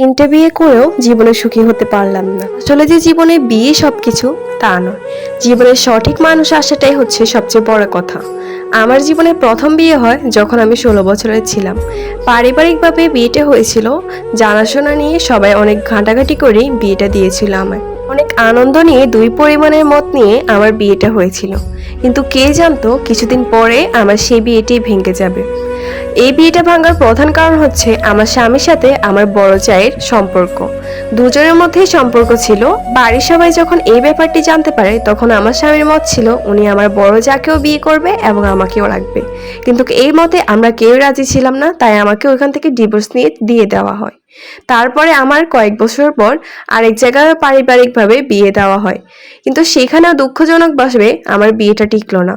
তিনটে বিয়ে করেও জীবনে সুখী হতে পারলাম না। আসলে যে জীবনে বিয়ে সবকিছু, তা নয়। জীবনের সঠিক মানুষ আসাটাই হচ্ছে সবচেয়ে বড় কথা। আমার জীবনে প্রথম বিয়ে হয় যখন আমি ষোলো বছরের ছিলাম। পারিবারিকভাবে বিয়েটা হয়েছিল, জানাশোনা নিয়ে সবাই অনেক ঘাঁটাঘাঁটি করে বিয়েটা দিয়েছিল আমায়। অনেক আনন্দ নিয়ে দুই পরিমাণের মত নিয়ে আমার বিয়েটা হয়েছিল। কিন্তু কে জানতো, কিছুদিন পরে আমার সেই বিয়েটি ভেঙে যাবে। এই বিয়েটা ভাঙার প্রধান কারণ হচ্ছে আমার স্বামীর সাথে আমার বড় চায়ের সম্পর্ক। দুজনের মধ্যেই সম্পর্ক ছিল। বাড়ির সবাই যখন এই ব্যাপারটি জানতে পারে, তখন আমার স্বামীর মত ছিল, উনি আমার বড় যাকেও বিয়ে করবে এবং আমাকেও রাখবে। কিন্তু এই মতে আমরা কেউ রাজি ছিলাম না, তাই আমাকে ওইখান থেকে ডিভোর্স নিয়ে দিয়ে দেওয়া হয়। তারপরে আমার কয়েক বছর পর আরেক জায়গায় পারিবারিকভাবে বিয়ে দেওয়া হয়। কিন্তু সেখানেও দুঃখজনকভাবে আমার বিয়েটা টিকলো না।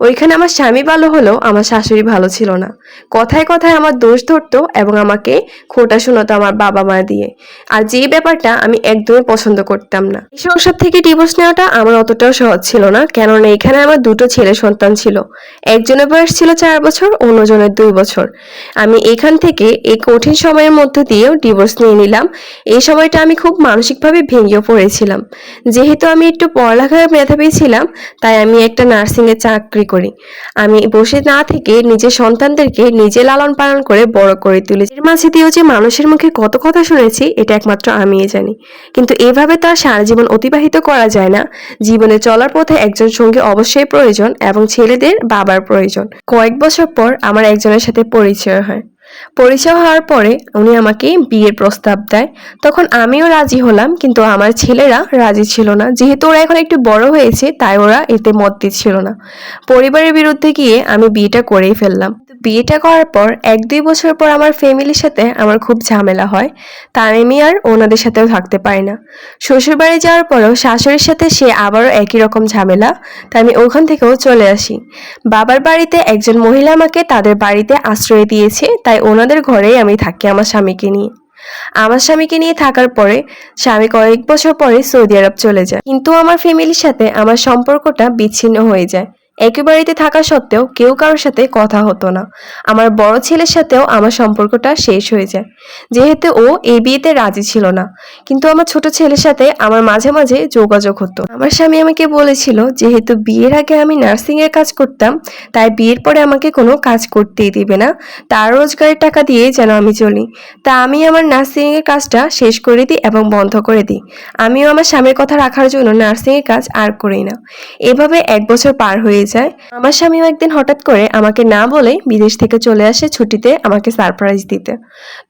ওইখানে আমার স্বামী ভালো হলেও আমার শাশুড়ি ভালো ছিল না। কথায় কথায় আমার দোষ ধরতো এবং আমাকে খোটা শোনাতো আমার বাবা মা দিয়ে। আর যে ব্যাপারটা আমি একদমই পছন্দ করতাম না। এই সংসার থেকে ডিভোর্স নেওয়াটা আমার অতটাও সহজ ছিল না, কেননা এখানে আমার দুটো ছেলে সন্তান ছিল। একজনের বয়স ছিল চার বছর, অন্যজনের দুই বছর। আমি এখান থেকে এই কঠিন সময়ের মধ্যে দিয়েও ডিভোর্স নিয়ে নিলাম। এই সময়টা আমি খুব মানসিকভাবে ভেঙেও পড়েছিলাম। যেহেতু আমি একটু পড়ালেখায় মেধাবী ছিলাম, তাই আমি একটা নার্সিংয়ে চাকরি করি। আমি বসে না থেকে নিজের সন্তানদেরকে নিজে লালন পালন করে বড় করে তুলেছি। এর মাঝে দিয়েও যে মানুষের মুখে কত কথা শুনেছি, এটা একমাত্র আমিই জানি। কিন্তু এভাবে তার সারা জীবন অতিবাহিত করা যায় না। জীবনে চলার পথে একজন সঙ্গে অবশ্যই প্রয়োজন এবং ছেলেদের বাবার প্রয়োজন। কয়েক বছর পর আমার একজনের সাথে পরিচয় হয়। পরিচয় হওয়ার পরে উনি আমাকে বিয়ের প্রস্তাব দেয়। তখন আমিও রাজি হলাম, কিন্তু আমার ছেলেরা রাজি ছিল না। যেহেতু ওরা এখন একটু বড় হয়েছে, তাই ওরা এতে মত দিচ্ছিল না। পরিবারের বিরুদ্ধে গিয়ে আমি বিয়েটা করেই ফেললাম। বিয়েটা করার পর এক দুই বছর পর আমার ফ্যামিলির সাথে আমার খুব ঝামেলা হয়। তাই আমি আর ওনাদের সাথেও থাকতে পারি না। শ্বশুরবাড়ি যাওয়ার পরেও শাশুড়ির সাথে সে আবারও একই রকম ঝামেলা। তাই আমি ওখান থেকেও চলে আসি। বাবার বাড়িতে একজন মহিলা আমাকে তাদের বাড়িতে আশ্রয় দিয়েছে, তাই ওনাদের ঘরেই আমি থাকি আমার স্বামীকে নিয়ে। আমার স্বামীকে নিয়ে থাকার পরে স্বামী কয়েক বছর পরে সৌদি আরব চলে যায়। কিন্তু আমার ফ্যামিলির সাথে আমার সম্পর্কটা বিচ্ছিন্ন হয়ে যায়। একই বাড়িতে থাকা সত্ত্বেও কেউ কারোর সাথে কথা হতো না। আমার বড় ছেলের সাথেও আমার সম্পর্কটা শেষ হয়ে যায়। যেহেতু ও এই বিয়েতে রাজি ছিল না, কিন্তু আমার ছোট ছেলের সাথে আমার মাঝে মাঝে যোগাযোগ হতো। আমার স্বামী আমাকে বলেছিল, যেহেতু বিয়ের আগে আমি নার্সিং এর কাজ করতাম, তাই বিয়ের পরে আমাকে কোনো কাজ করতেই দিবে না। তার রোজগারের টাকা দিয়ে যেন আমি চলি। তা আমি আমার নার্সিং এর কাজটা শেষ করে দিই এবং বন্ধ করে দিই। আমিও আমার স্বামীর কথা রাখার জন্য নার্সিং এর কাজ আর করি না। এভাবে এক বছর পার হয়ে যায়। আমার স্বামীও একদিন হঠাৎ করে আমাকে না বলে বিদেশ থেকে চলে আসে ছুটিতে আমাকে সারপ্রাইজ দিতে।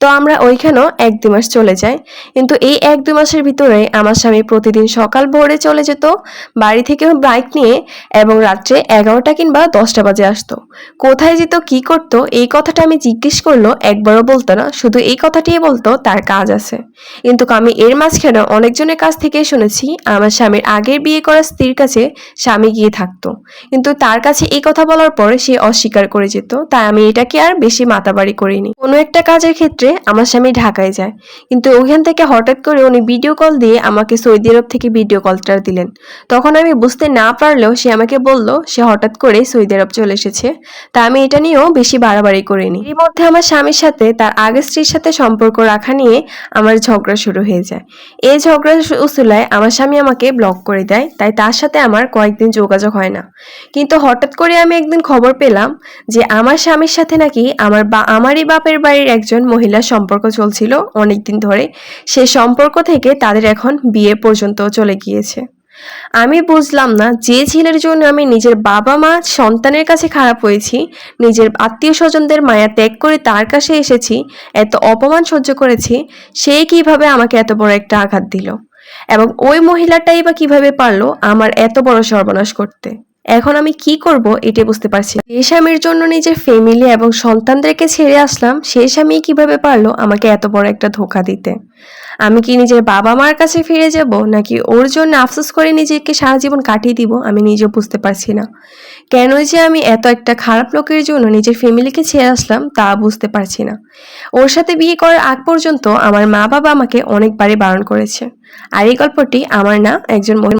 তো আমরা ওইখানেও এক দু মাস চলে যাই। কিন্তু এই এক দু মাসের ভিতরে আমার স্বামী প্রতিদিন সকাল ভোরে চলে যেত, বাড়ি থেকে বাইক নিয়ে এবং রাত্রে এগারোটা কিংবা দশটা বাজে আসতো। কোথায় যেত, কি করতো, এই কথাটা আমি জিজ্ঞেস করল একবারও বলতো না। শুধু এই কথাটিই বলতো, তার কাজ আছে। কিন্তু আমি এর মাঝখানে অনেকজনের কাছ থেকে শুনেছি, আমার স্বামীর আগের বিয়ে করা স্ত্রীর কাছে স্বামী গিয়ে থাকতো। কিন্তু তার কাছে এই কথা বলার পরে সে অস্বীকার করে যেত, তাই আমি এটাকে আর বেশি মাতাবাড়ি করিনি। কোনো একটা কাজের ক্ষেত্রে আমার স্বামী ঢাকায় যায়, কিন্তু ওখান থেকে হঠাৎ করে উনি ভিডিও কল দিয়ে আমাকে সৌদি আরব থেকে ভিডিও কলটা দিলেন। তখন আমি বুঝতে না পারলেও সে আমাকে বলল, সে হঠাৎ করে সৌদি আরব চলে এসেছে, তা আমি এটা নিয়েও বেশি বাড়াবাড়ি করিনি। এর মধ্যে আমার স্বামীর সাথে তার আগের স্ত্রীর সাথে সম্পর্ক রাখা নিয়ে আমার ঝগড়া শুরু হয়ে যায়। এই ঝগড়া উসুলায় আমার স্বামী আমাকে ব্লক করে দেয়, তাই তার সাথে আমার কয়েকদিন যোগাযোগ হয় না। কিন্তু হঠাৎ করে আমি একদিন খবর পেলাম যে আমার স্বামীর সাথে নাকি আমার বা, আমারই বাপের বাড়ির একজন মহিলার সম্পর্ক চলছিল অনেক দিন ধরে। সে সম্পর্ক থেকে তাদের এখন বিয়ে পর্যন্ত চলে গিয়েছে। আমি বুঝলাম না যে ছেলের জন্য আমি নিজের বাবা মা সন্তানের কাছে খারাপ হয়েছি, নিজের আত্মীয় স্বজনদের মায়া ত্যাগ করে তার কাছে এসেছি, এত অপমান সহ্য করেছি, সে কীভাবে আমাকে এত বড় একটা আঘাত দিল? এবং ওই মহিলাটাই বা কীভাবে পারল আমার এত বড় সর্বনাশ করতে? এখন আমি কি করব এটা বুঝতে পারছি। যে স্বামীর জন্য নিজের ফ্যামিলি এবং সন্তানদেরকে ছেড়ে আসলাম সেই স্বামী কীভাবে পারল আমাকে এত বড় একটা ধোকা দিতে? আমি কি নিজের বাবা মার কাছে ফিরে যাব, নাকি ওর জন্য আফসোস করে নিজেকে সারা জীবন কাটিয়ে দিব? আমি নিজেও বুঝতে পারছি না। কেন যে আমি এত একটা খারাপ লোকের জন্য নিজের ফ্যামিলিকে ছেড়ে আসলাম, তা বুঝতে পারছি না। ওর সাথে বিয়ে করার আগ পর্যন্ত আমার মা বাবা আমাকে অনেকবারই বারণ করেছে। আর এই গল্পটি আমার না, একজন